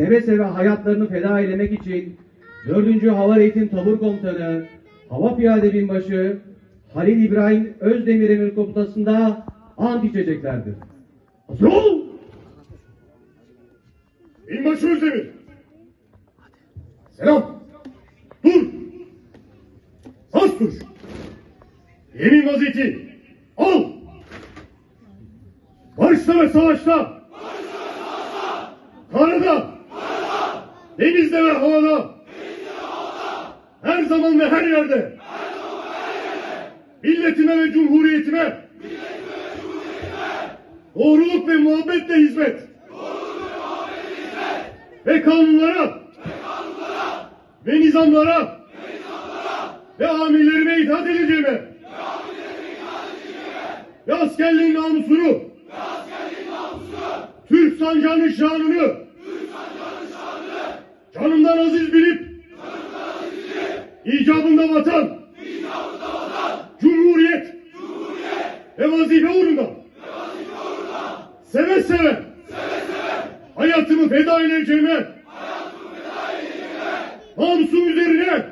seve seve hayatlarını feda eylemek için 4. Hava Eğitim Tabur Komutanı, Hava Piyade Binbaşı Halil İbrahim Özdemir Emir Komutası'nda ant içeceklerdir. Hazır ol! Binbaşı Özdemir. Selam. Dur. Saz tuş. Yemin vaziyeti. Al. Barışta ve savaşta. Karada. Denizde ve havada. Her zaman ve her yerde. Milletime ve cumhuriyetime. Doğruluk ve muhabbetle hizmet. Ve kanunlara. Ve nizamlara. Ve amirlerime itaat edeceğime. Ve askerliğin namusunu. Türk sancağının şanını. Canımdan aziz bilip. icabında vatan. Cumhuriyet. Ve vazife uğrunda. Seve seve. Hayatımı feda edeceğime. Namusum üzerine.